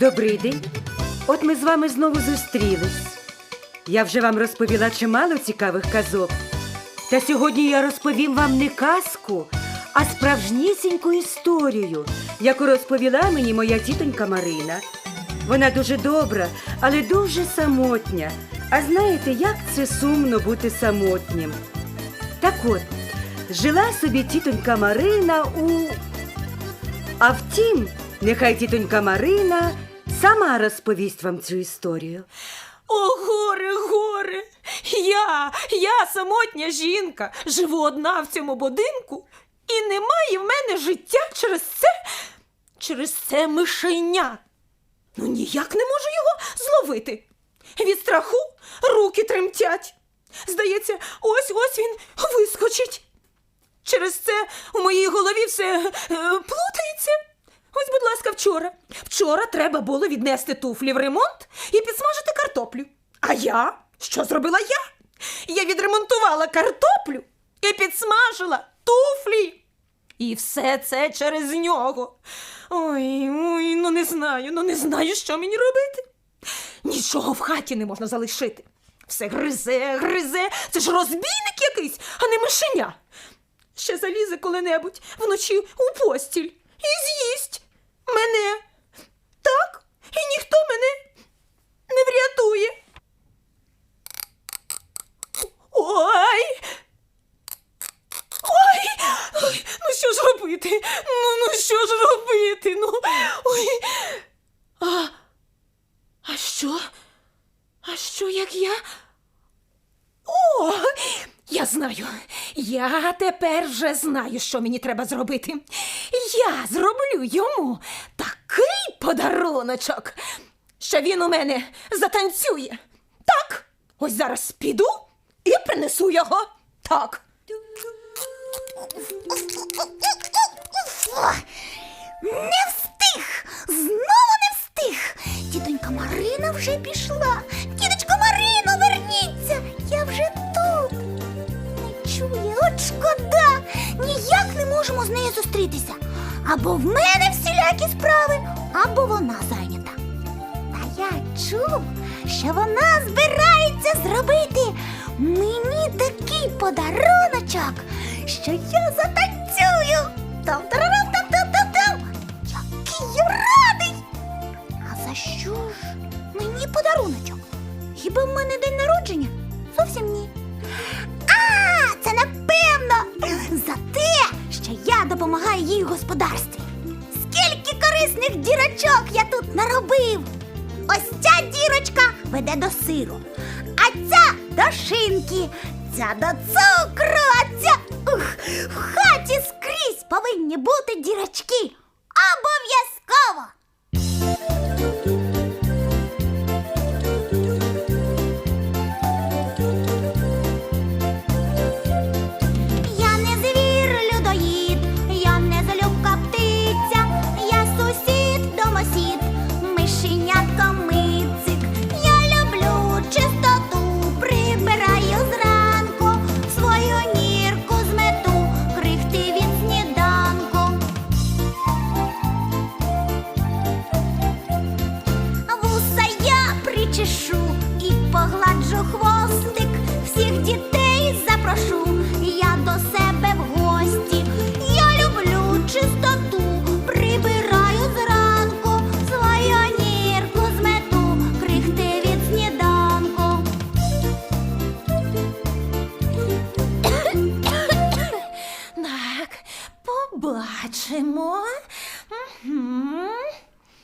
Добрий день. От ми з вами знову зустрілись. Я вже вам розповіла чимало цікавих казок. Та сьогодні я розповім вам не казку, а справжнісіньку історію, яку розповіла мені моя тітонька Марина. Вона дуже добра, але дуже самотня. А знаєте, як це сумно бути самотнім? Так от, жила собі тітонька Марина у. А втім, нехай тітонька Марина сама розповість вам цю історію. О, горе, горе! Я, я самотня жінка, живу одна в цьому будинку, і немає в мене життя через це, через це мишеня. Ну ніяк не можу його зловити. Від страху руки тремтять. Здається, ось ось він вискочить. Через це у моїй голові все е, плутається. Ось, будь ласка, вчора. Вчора треба було віднести туфлі в ремонт і підсмажити картоплю. А я? Що зробила я? Я відремонтувала картоплю і підсмажила туфлі. І все це через нього. Ой, ой, ну не знаю, ну не знаю, що мені робити. Нічого в хаті не можна залишити. Все гризе, гризе. Це ж розбійник якийсь, а не мишеня. Ще залізе коли-небудь вночі у постіль і з'їсть мене. Так, і ніхто мене не врятує. Ой. Ой, ой, ну що ж робити? Ну, ну що ж робити? Ну, ой. А, а що? А що як я? О, я знаю. Я тепер вже знаю, що мені треба зробити. Я зроблю йому такий подаруночок, що він у мене затанцює. Так, ось зараз піду і принесу його. Так. Не встиг! Знову не встиг! Тітонька Марина вже пішла. Тіточко Марино, верніться! Зустрітися. Або в мене всілякі справи, або вона зайнята. Та я чув, що вона збирається зробити мені такий подаруночок, що я затанцюю. Там-тарарам, там-там-там-там. Який я радий! А за що ж мені подаруночок? Хіба в мене день народження? Господарстві. Скільки корисних дірочок я тут наробив. Ось ця дірочка веде до сиру, а ця до шинки, ця до цукру, а ця ух, в хаті скрізь повинні бути дірочки. Обов'язково.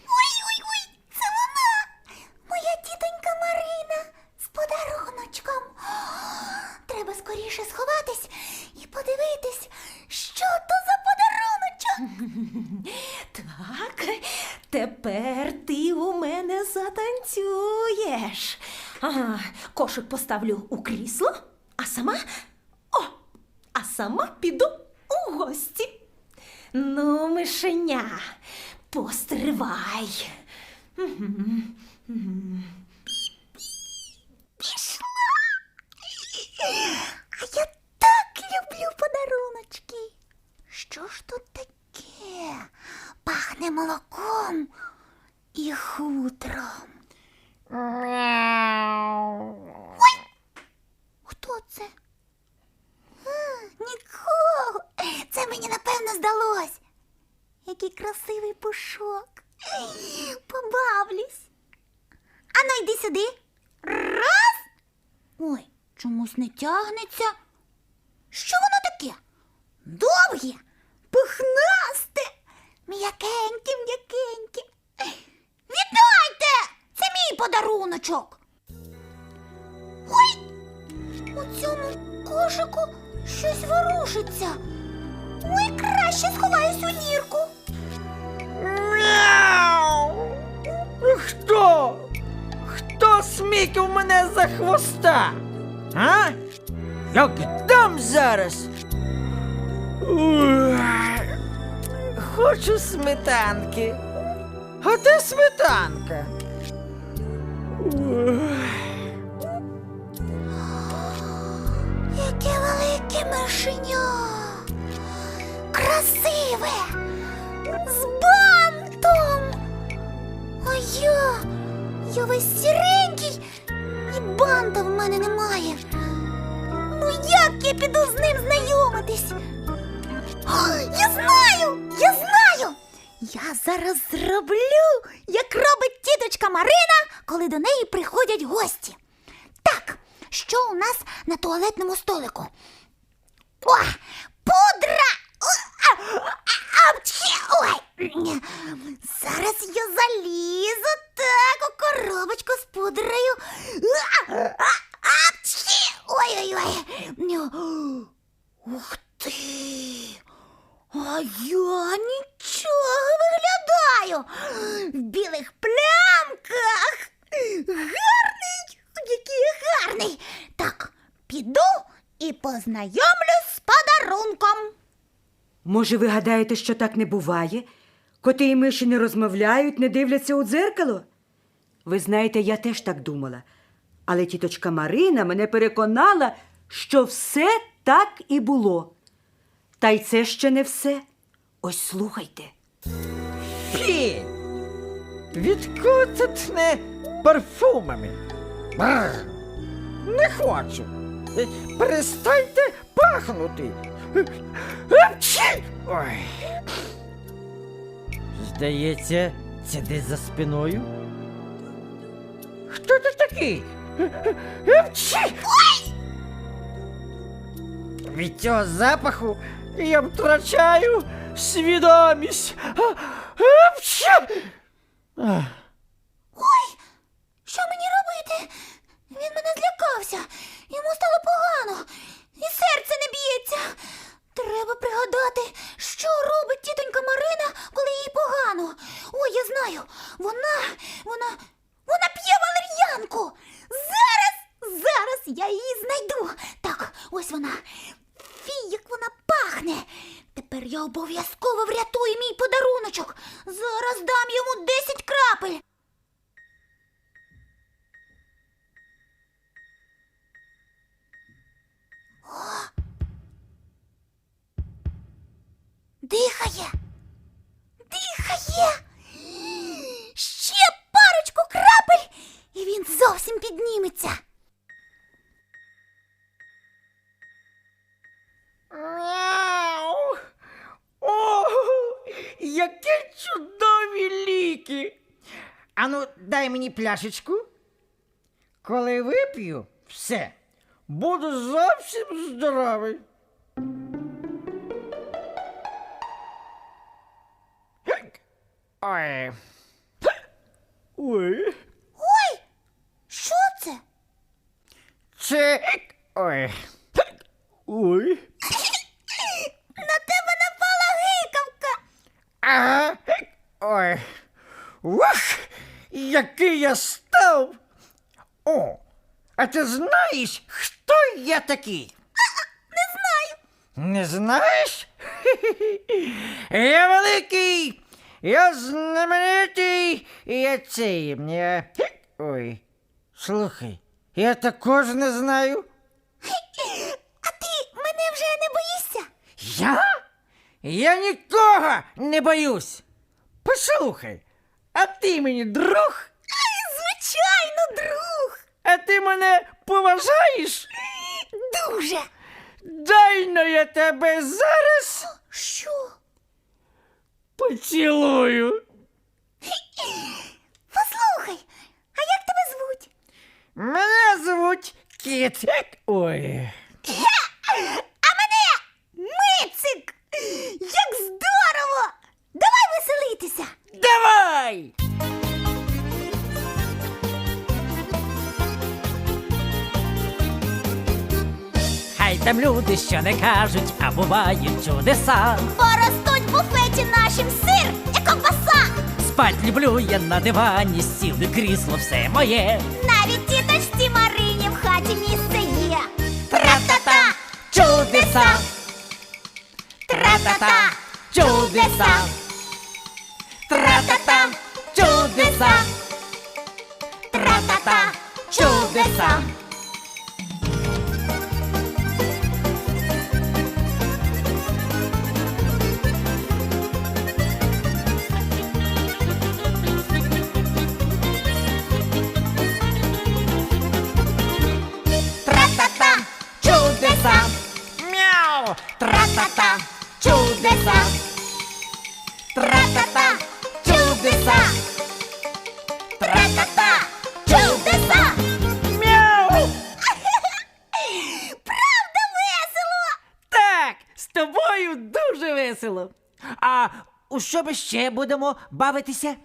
Ой-ой-ой, це вона! Моя тітонька Марина з подаруночком. Треба скоріше сховатись і подивитись, що то за подаруночок. Так, тепер ти у мене затанцюєш. Ага, кошик поставлю у крісло, а сама. О! А сама піду у гості. Ну, мишеня, постривай. А я так люблю подаруночки. Що ж тут таке? Пахне молоком і хутром. Хто це? А. Здалось. Який красивий пушок. Побавлюсь. Ану, йди сюди. Раз. Ой, чомусь не тягнеться. Що воно таке? Довге, пухнасте, м'якеньке, м'якеньке. Віддайте! Це мій подаруночок. Ой! У цьому кошику щось ворушиться. Ой, краще сховаюсь у нірку. Мяу! Хто? Хто смікав мене за хвоста? А? Як дам зараз? Ух, Хочу сметанки. А де сметанка? Яке велике мишеня. Красиве. З бантом. А я. Я весь сіренький. І банта в мене немає. Ну як я піду з ним знайомитись? О, я знаю! Я знаю! Я зараз зроблю, як робить тіточка Марина, коли до неї приходять гості. Так, що у нас на туалетному столику? О, пудра! Ой! Зараз я залізу так у коробочку з пудрою. Ой-ой-ой! Ух ти! А я нічого виглядаю в білих плямках. Гарний, який гарний. Так, піду і подарунком. Може, ви гадаєте, що так не буває? Коти і миші не розмовляють, не дивляться у дзеркало? Ви знаєте, я теж так думала. Але тіточка Марина мене переконала, що все так і було. Та й це ще не все. Ось слухайте. Фі! Відколи це тхне парфумами? Бррр. Не хочу. Перестаньте пахнути. Ой. Здається, це десь за спиною. Хто ти такий? Апчхі! Від цього запаху я втрачаю свідомість. Ах. Що мені робити? Він мене злякався. Йому стало погано, і серце не б'ється. Треба пригадати, що робить тітонька Марина, коли їй погано. Ой, я знаю. Вона, вона, вона п'є валер'янку. Зараз, зараз я її знайду. Так, ось вона. Фі, як вона пахне. Тепер я обов'язково врятую мій подаруночок. Зараз дам йому 10 крапель. Дихає. Дихає. Ще парочку крапель, і він зовсім підніметься. Мяу! О, які чудові ліки! Ану, дай мені пляшечку. Коли вип'ю, все, буду зовсім здоровий. Ой. Ой. Ой, що це? Це. Ой. Ой. На тебе напала гикавка. Ага. Ой. Ух, який я став. О, а ти знаєш, хто я такий? Не знаю. Не знаєш? Я великий, я знаменитий, і я цей. Я... Ой, слухай, я також не знаю. А ти мене вже не боїшся? Я? Я нікого не боюсь. Послухай, А ти мені друг? Звичайно, друг. А ти мене поважаєш? Дуже. Дай но я тебе зараз Що? Поцілую. Послухай, а як тебе звуть? Мене звуть Кіт. Ой. А мене Мицик! Як здорово! Давай веселитися! Давай! Хай там люди, що не кажуть, а бувають чудеса. Бо ростуть нашим сир і ковбаса! Спать люблю я на дивані, сіли крісло все моє. Навіть тіточці Марині в хаті місце є! Тра-та-та, чудеса! Тра-та-та, чудеса! Тра-та-та, чудеса! Тра-та-та, чудеса! Тра-та-та, чудеса! Тра-та-та, чудеса! Тра-та-та, чудеса! Мяу! Правда весело! Так, з тобою дуже весело. А у що ми ще будемо бавитися?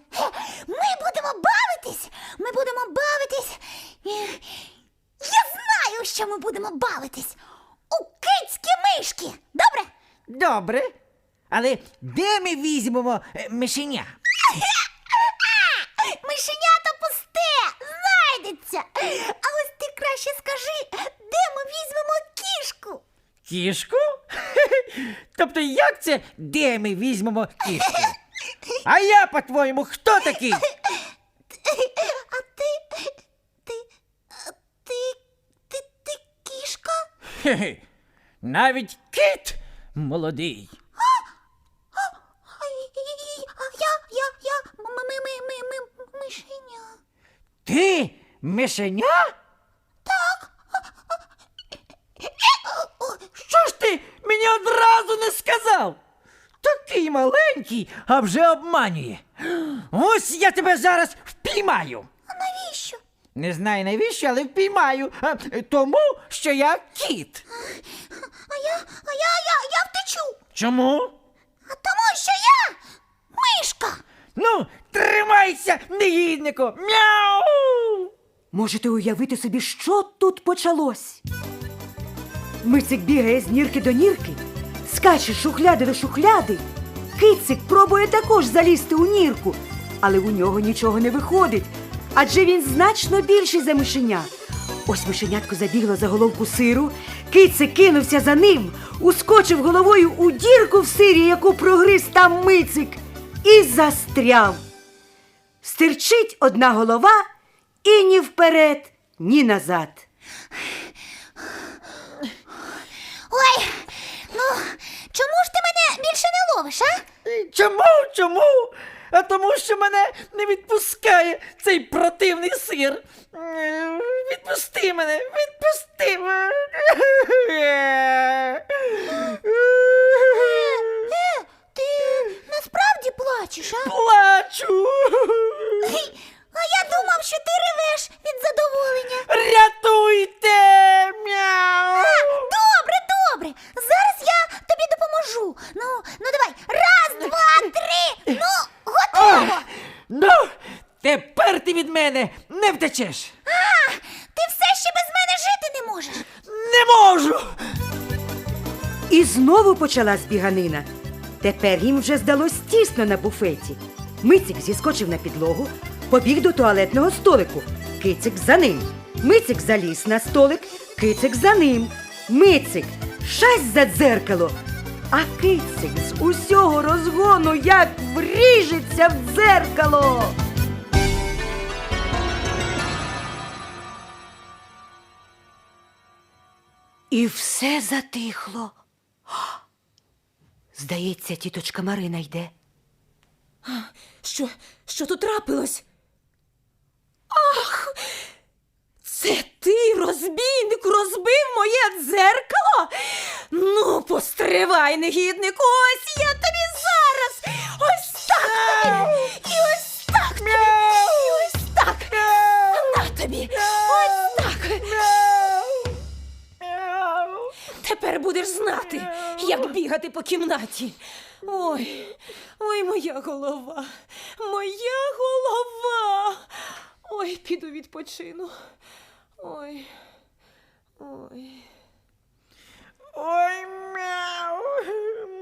Ми будемо бавитись! Ми будемо бавитись! Я знаю, що ми будемо бавитись! У кицькі мишки! Добре? Добре. Але де ми візьмемо е, мишеня? Мишенята пусте! Знайдеться! А ось ти краще скажи, де ми візьмемо кішку? Кішку? Тобто як це де ми візьмемо кішку? А я, по-твоєму, хто такий? А ти. Ти. а Ти. Ти. Ти кішка? Хе-хе. Навіть кіт молодий. Я. Я. Я. Ми. Ми. Ми. Ми. Ми. Мишеня. Ти мишеня? Що ж ти мені одразу не сказав? Такий маленький, а вже обманює. Ось я тебе зараз впіймаю. Не знаю навіщо, але впіймаю. А, тому, що я кіт. А я. А я. Я. Я втечу. Чому? А тому, що я. Мишка. Ну, тримайся, негіднику! Мяу! Можете уявити собі, що тут почалось? Мицик бігає з нірки до нірки, скаче з шухляди до шухляди. Кицик пробує також залізти у нірку, але у нього нічого не виходить, адже він значно більший за мишеня. Ось мишенятко забігло за головку сиру, кицик кинувся за ним, ускочив головою у дірку в сирі, яку прогриз там мицик, і застряв. Стирчить одна голова і ні вперед, ні назад. Ой. Ну, чому ж ти мене більше не ловиш, а? Чому? Чому? А тому, що мене не відпускає цей противний сир. Е, Відпусти мене, відпусти мене. Е, ти насправді плачеш, а? Плачу. А я думав, що ти ревеш від задоволення. Рятуйте! Мяу! Добре, добре. Зараз я тобі допоможу. Ну, ну давай. Раз, два, три. Ну, готово. Ну, тепер ти від мене не втечеш. А, ти все ще без мене жити не можеш. Не можу. І знову почалась біганина. Тепер їм вже здалось тісно на буфеті. Мицик зіскочив на підлогу, побіг до туалетного столику. Кицик за ним. Мицик заліз на столик, кицик за ним. Мицик шась за дзеркало. А кицик з усього розгону як вріжеться в дзеркало. І все затихло. Здається, тіточка Марина йде. Що, що тут трапилось? Ах! Це ти, розбійник, розбив моє дзеркало? Ну, постривай, негідник, ось я тобі зараз! Ось так тобі! І ось так тобі! І ось так! На тобі! Тепер будеш знати, як бігати по кімнаті. Ой, ой, моя голова, моя голова. Ой, піду відпочину. Ой. Ой. Ой, мяу,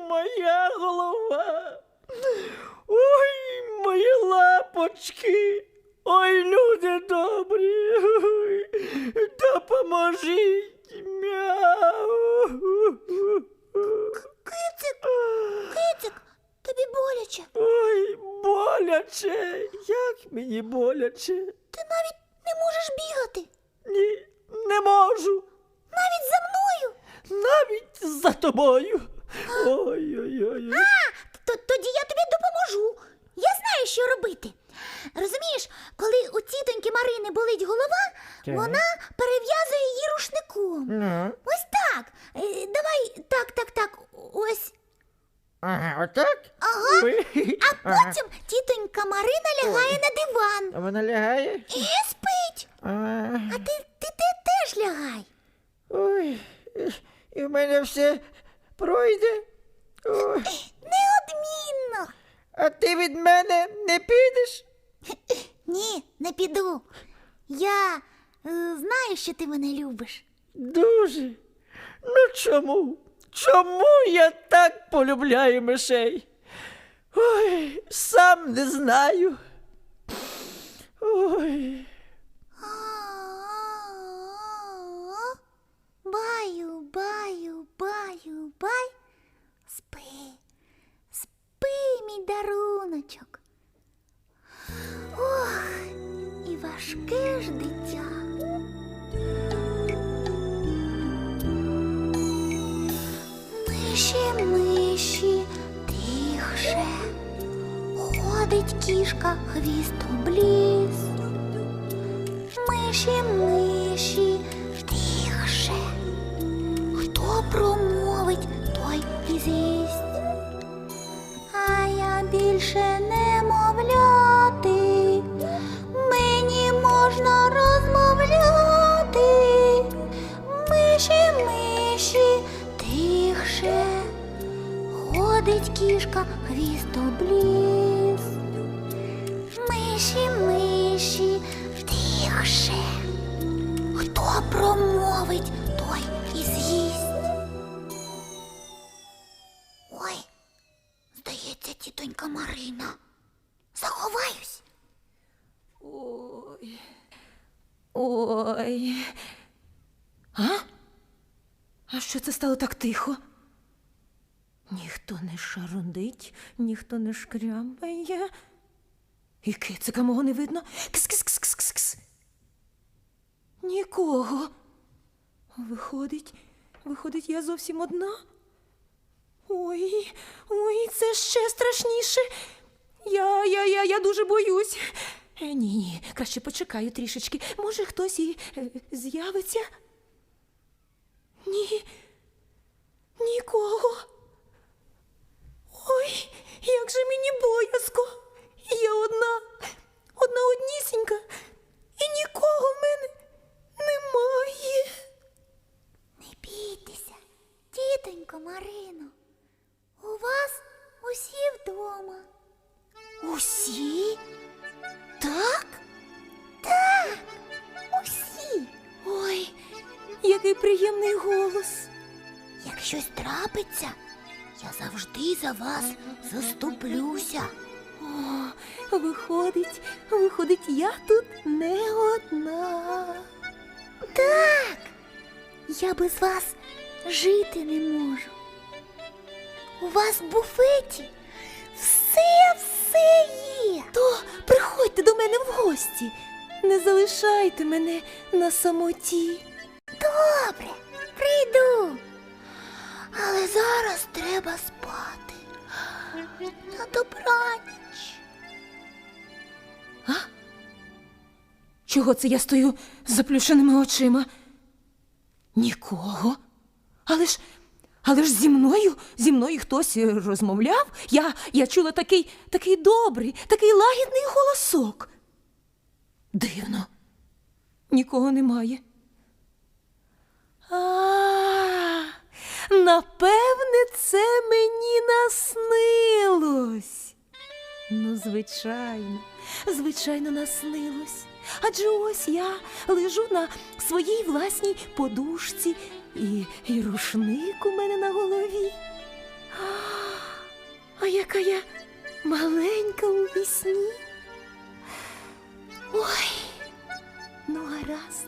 моя голова. Ой, мої лапочки. Ой, люди добрі. Допоможіть. Мяу. Кицик, кицик, тобі боляче. Ой, боляче. Як мені боляче. Ти навіть не можеш бігати. Ні, не можу. Навіть за мною. Навіть за тобою. Ой-ой-ой. А, то, тоді я тобі допоможу. Я знаю, що робити. Розумієш, коли у тітоньки Марини болить голова, Так. вона перев'язує її рушником. Ну, Ось так. Е, давай так, так, так. Ось. ага, отак? Ага. А потім тітонька Марина лягає на диван А вона лягає? і спить. А, А ти, ти, ти теж лягай. ой, і в мене все пройде. Ой, Неодмінно. а ти від мене не підеш? Ні, не піду. Я е, знаю, що ти мене любиш. Дуже. Ну чому? Чому я так полюбляю мишей? Ой, сам не знаю. Ой. Баю, баю, баю, бай. Спи, спи, мій даруночок. Ох, і важке ж дитя. Миші, миші, тихше. Ходить кішка, хвіст обліз. Миші, миші, Ой. А? А що це стало так тихо? Ніхто не шарундить, ніхто не шкрябає. І кицика мого не видно. Кс-кс-кс-кс-кс. Нікого. Виходить, виходить, я зовсім одна. Ой, ой, це ще страшніше. Я, я, я, я дуже боюсь. Е, Ні, ні, краще почекаю трішечки. Може, хтось і е, з'явиться? Ні. Нікого. Ой, як же мені боязко. Я одна, одна однісінька, і нікого в мене немає. Не бійтеся, тітонько Марино. У вас усі вдома. Усі? Приємний голос. Як щось трапиться, я завжди за вас заступлюся. О, виходить, виходить, я тут не одна. Так, я без вас жити не можу. У вас в буфеті все все є. То приходьте до мене в гості. Не залишайте мене на самоті. зараз треба спати. На добраніч. А? Чого це я стою з заплющеними очима? Нікого. Але ж але ж зі мною зі мною хтось розмовляв. Я я чула такий такий добрий, такий лагідний голосок. Дивно, нікого немає. А-а-а! Напевне, це мені наснилось. Ну, звичайно, звичайно, наснилось. Адже ось я лежу на своїй власній подушці, і, і рушник у мене на голові. А, а яка я маленька у вісні. Ой, ну гаразд,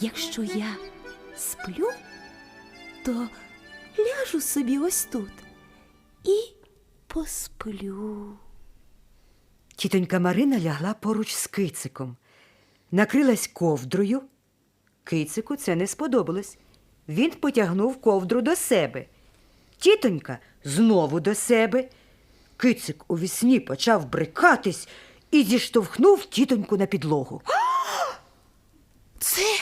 якщо я сплю, то ляжу собі ось тут і посплю. Тітонька Марина лягла поруч з кициком, накрилась ковдрою. Кицику це не сподобалось. Він потягнув ковдру до себе. Тітонька знову до себе. Кицик у вісні почав брикатись і зіштовхнув тітоньку на підлогу. Це.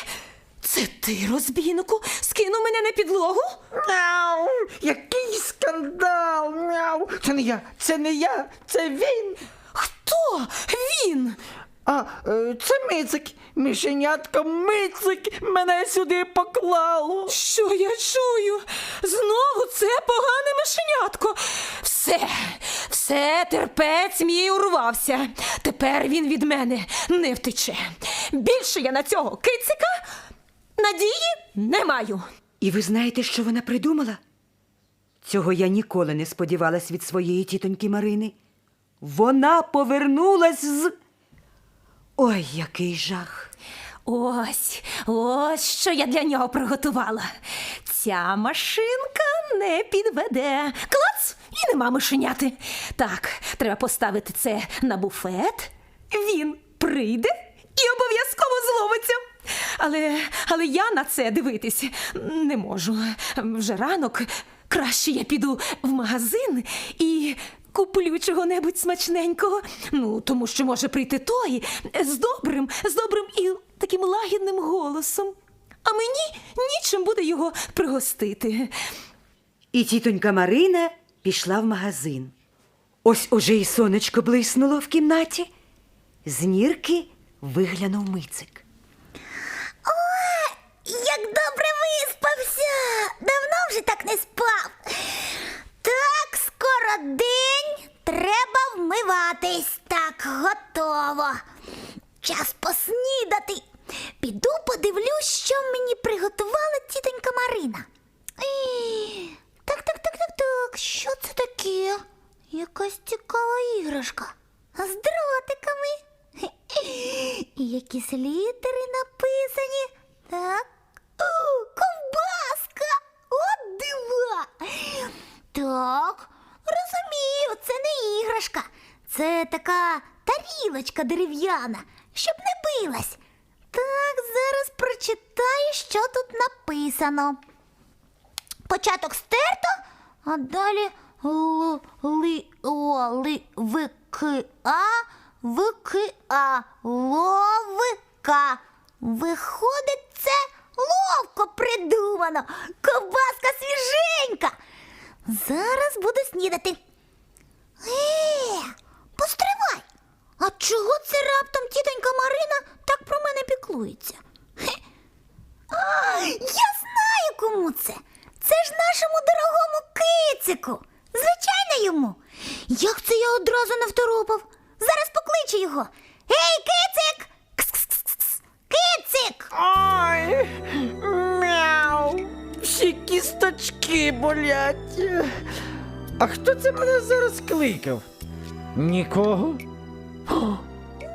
Це ти, розбійнику, скинув мене на підлогу? Мяу! Який скандал! Мяу! Це не я, це не я, це він. Хто він? А е, це мицик, мишенятко мицик мене сюди поклало. Що я чую? Знову це погане мишенятко. Все, все, терпець мій урвався. Тепер він від мене не втече. Більше я на цього кицика надії не маю. І ви знаєте, що вона придумала? Цього я ніколи не сподівалась від своєї тітоньки Марини. Вона повернулась з. Ой, який жах! Ось, ось що я для нього приготувала. Ця машинка не підведе. Клац! І нема мишеняти. Так, треба поставити це на буфет. Він прийде і обов'язково зловиться. Але, але я на це дивитись не можу. Вже ранок. Краще я піду в магазин і куплю чого-небудь смачненького. Ну, тому що може прийти той з добрим, з добрим і таким лагідним голосом. А мені нічим буде його пригостити. І тітонька Марина пішла в магазин. Ось уже і сонечко блиснуло в кімнаті. З нірки виглянув мицик. Як добре виспався! Давно вже так не спав. Так, скоро день, треба вмиватись. Так, готово. Час поснідати. Піду подивлюсь, що мені приготувала тітонька Марина. Так, так, так, так, так. Що це таке? Якась цікава іграшка. З дротиками. І якісь літери написані. Так. Ковбаска! От дива! Так, розумію, це не іграшка. Це така тарілочка дерев'яна, щоб не билась. Так, зараз прочитаю, що тут написано. Початок стерто, а далі л, ли, о, ли, ви, ки, а, ви, ки, а, ловика. Виходить, це ловко придумано. Ковбаска свіженька. Зараз буду снідати. Це мене зараз кликав? Нікого.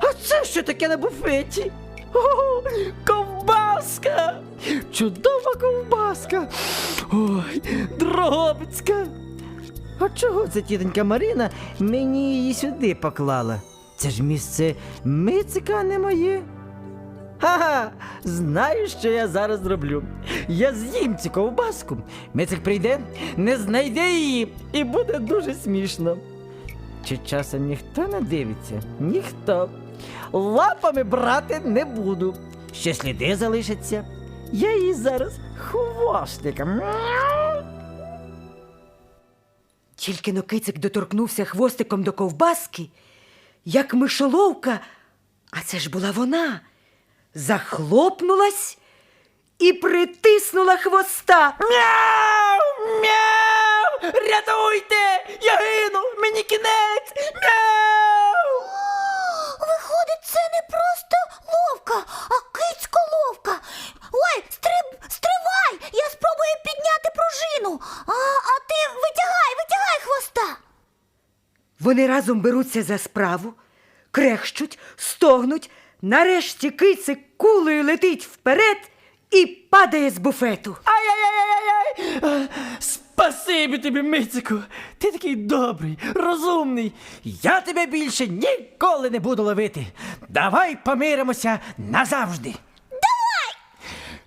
А це що таке на буфеті? О, ковбаска! Чудова ковбаска! Ой, дрогобицька! А чого це тітонька Марина мені її сюди поклала? Це ж місце мицика, не моє. Ха-ха! Знаю, що я зараз зроблю. Я з'їм цю ковбаску. Мицик прийде, не знайде її, і буде дуже смішно. Чи часом ніхто не дивиться? Ніхто. Лапами брати не буду. Ще сліди залишаться. Я її зараз хвостиком. Тільки но кицик доторкнувся хвостиком до ковбаски, як мишоловка, а це ж була вона, захлопнулась і притиснула хвоста. Мяу! Мяу! Рятуйте! Я гину! Мені кінець! Мяу! Виходить, це не просто ловка, а кицько ловка. Ой, стриб, стривай! Я спробую підняти пружину. А, а ти витягай, витягай хвоста. Вони разом беруться за справу, крехщуть, стогнуть. Нарешті кицик кулею летить вперед і падає з буфету. Ай-яй-яй-яй-яй! Спасибі тобі, Мицику! Ти такий добрий, розумний. Я тебе більше ніколи не буду ловити. Давай помиримося назавжди. Давай!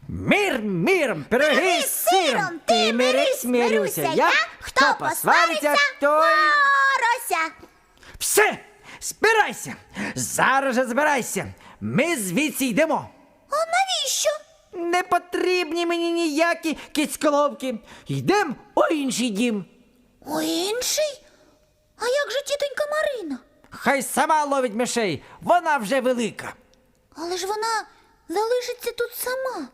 Мир миром, пироги з сиром. Ти мирись, мирюся. Я, хто посвариться, той... Орося. Все! Збирайся! Зараз же збирайся! Ми звідси йдемо! А навіщо? Не потрібні мені ніякі кицьколовки. Йдем у інший дім. У інший? А як же тітонька Марина? Хай сама ловить мишей, вона вже велика. Але ж вона залишиться тут сама.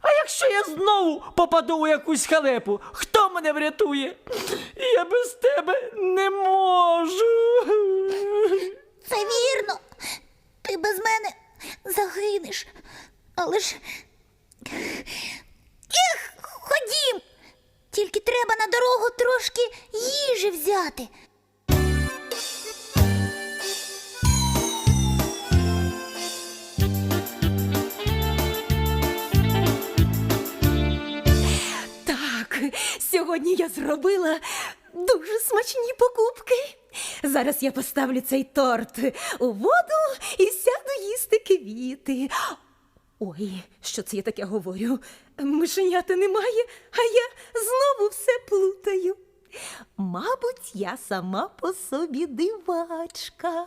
А якщо я знову попаду у якусь халепу, хто мене врятує? Я без тебе не можу. Це вірно. Ти без мене загинеш. Але ж. Ех, ходім. Тільки треба на дорогу трошки їжі взяти. Так, сьогодні я зробила дуже смачні покупки. Зараз я поставлю цей торт у воду і сяду їсти квіти. Ой, що це я таке говорю? Мишенята немає, а я знову все плутаю. Мабуть, я сама по собі дивачка.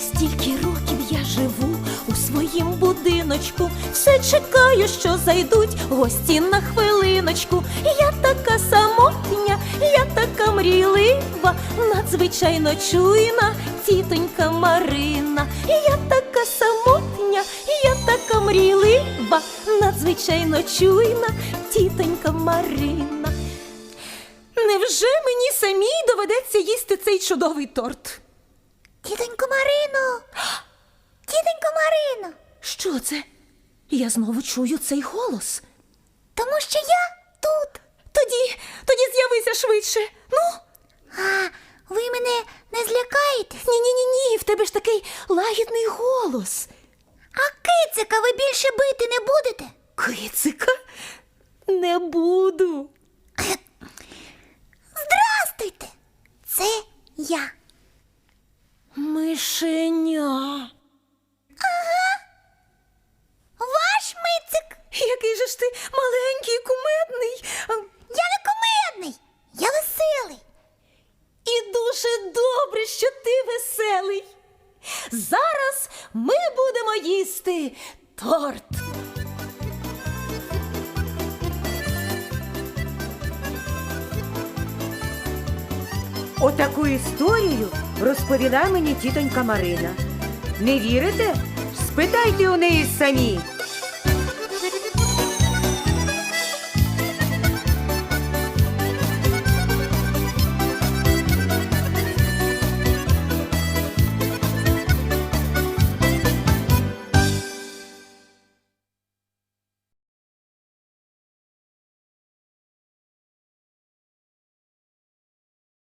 Стільки років я живу у своїм будиночку, все чекаю, що зайдуть гості на хвилиночку. Я така самотня, я така мрійлива, надзвичайно чуйна тітонька Марина. Я така самотня, я така мрійлива, надзвичайно чуйна тітонька Марина. Невже мені самій доведеться їсти цей чудовий торт? Тітонько Марино. Тітонько Марино. Що це? Я знову чую цей голос. Тому що я тут. Тоді, тоді з'явися швидше. Ну, А ви мене не злякаєте? ні, ні, ні, ні, в тебе ж такий лагідний голос. А кицика ви більше бити не будете? Кицика? Не буду. Здрастуйте! Це я. Мишеня. Історію розповіла мені тітонька Марина. Не вірите? Спитайте у неї самі.